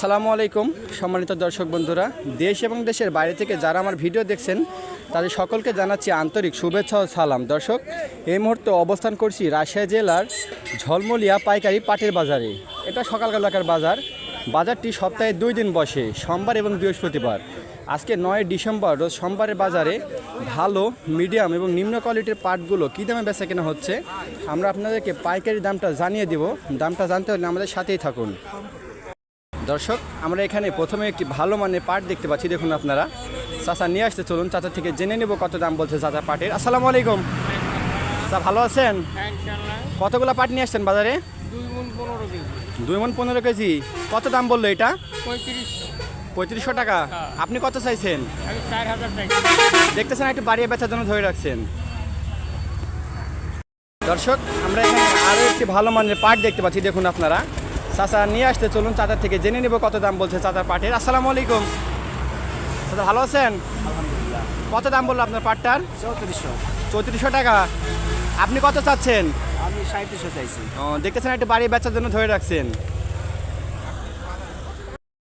আসসালামু আলাইকুম, সম্মানিত দর্শক বন্ধুরা। দেশ এবং দেশের বাইরে থেকে যারা আমার ভিডিও দেখছেন, তাদের সকলকে জানাচ্ছি আন্তরিক শুভেচ্ছা ও সালাম। দর্শক, এই মুহূর্তে অবস্থান করছি রাজশাহী জেলার ঝলমলিয়া পাইকারি পাটের বাজারে। এটা সকালবেলাকার বাজার। বাজারটি সপ্তাহে দুই দিন বসে, সোমবার এবং বৃহস্পতিবার। আজকে নয় ডিসেম্বর, রোজ সোমবারের বাজারে ভালো, মিডিয়াম এবং নিম্ন কোয়ালিটির পাটগুলো কী দামে বেচা কেনা হচ্ছে, আমরা আপনাদেরকে পাইকারি দামটা জানিয়ে দেব। দামটা জানতে হলে আমাদের সাথেই থাকুন। দর্শক আমরা এখানে প্রথমে একটি ভালো মানের পাট দেখতে পাচ্ছি দেখুন আপনারা। চাচা নিয়ে আসতে চলুন চাচা থেকে জেনে নেব কত দাম বলছে চাচা পাটের। আসসালামু আলাইকুম। চাচা ভালো আছেন? কতগুলো পাট নিয়ে আসছেন বাজারে? দুই মন পনেরো কেজি। কত দাম বলল এটা? পঁয়ত্রিশশো টাকা। আপনি কত চাইছেন? দেখতেছেন একটু বাড়িয়ে বেচার জন্য ধরে রাখছেন। দর্শক আমরা এখানে আরও একটি ভালো মানের পাট দেখতে পাচ্ছি দেখুন আপনারা। চাচা নিয়ে আসতে চলুন চাচার থেকে জেনে নেব কত দাম বলছে চাচার পাটের। আসসালামু আলাইকুম। চাচা ভালো আছেন? কত দাম বলল আপনার পাটটার? চৌত্রিশশো। চৌত্রিশশো টাকা। আপনি কত চাচ্ছেন? আমি সাঁত্রিশশো চাইছি। ও দেখতেছেন একটু বাড়ি বেচার জন্য ধরে রাখছেন।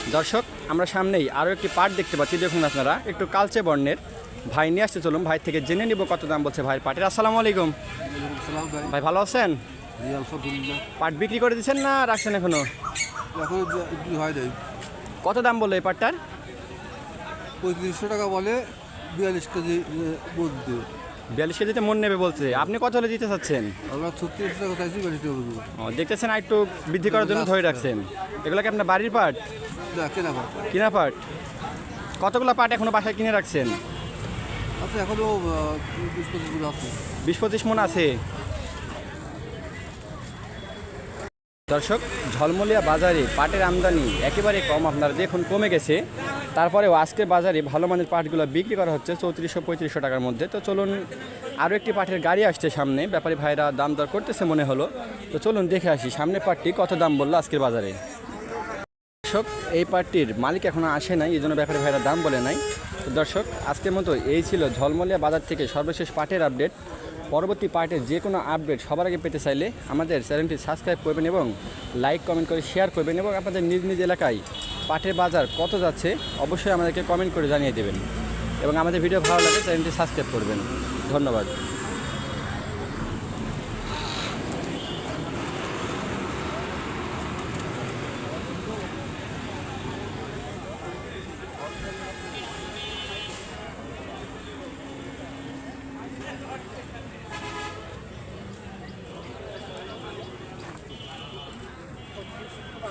দর্শক আমরা সামনেই আরও একটি পাট দেখতে পাচ্ছি। দেখুন আপনারা একটু কালচে বর্ণের। ভাই নিয়ে আসতে চলুন। ভাই থেকে জেনে নিব কত দাম বলছে ভাই পাটের। আসসালামু আলাইকুম। ভাই ভালো আছেন? পাট বিক্রি করে দিচ্ছেন না রাখছেন এখনও? এখন হয় নাই। কত দাম বলল এই পাটটার? পঁয়ত্রিশশো টাকা বলে বিয়াল্লিশ কেজি বলতে বিয়াল্লিশ কেজিতে মন নেবে বলছে। আপনি কত হলে দিতে চাচ্ছেন? আমরা ছত্রিশ টাকা চাইছি বিয়াল্লিশ টাকা দেখতেছেন আর একটু বৃদ্ধি করার জন্য ধরে রাখছেন। এগুলো কি আপনার বাড়ির পাট? না কেনা পাট। কিনা পাট। কতগুলো পাট এখনও বাসায় কিনে রাখছেন? আচ্ছা এখনও বিশ পঁচিশগুলো আছে। বিশ পঁচিশ মন আছে। দর্শক, ঝলমলিয়া বাজারে পাটের আমদানি একেবারে কম। আপনারা দেখুন, কমে গেছে। তারপরেও আজকের বাজারে ভালো মানের পাটগুলো বিক্রি করা হচ্ছে চৌত্রিশশো, পঁয়ত্রিশশো টাকার মধ্যে। তো চলুন আরও একটি পাটের গাড়ি আসছে সামনে। ব্যাপারী ভাইরা দাম দর করতেছে মনে হলো। তো চলুন দেখে আসি সামনে পাটটি কত দাম বলল আজকের বাজারে? দর্শক, এই পার্টির মালিক এখনও আসে নাই, এই জন্য ব্যাপারী ভাইরা দাম বলে নাই। দর্শক, আজকের মতো এই ছিল ঝলমলিয়া বাজার থেকে সর্বশেষ পাটের আপডেট। পরবর্তী পার্টের যে কোনো আপডেট সবার আগে পেতে চাইলে আমাদের চ্যানেলটি সাবস্ক্রাইব করবেন এবং লাইক, কমেন্ট করে শেয়ার করবেন এবং আপনাদের নিজ নিজ এলাকায় পাটের বাজার কত যাচ্ছে অবশ্যই আমাদেরকে কমেন্ট করে জানিয়ে দেবেন। এবং আমাদের ভিডিও ভালো লাগে চ্যানেলটি সাবস্ক্রাইব করবেন। ধন্যবাদ।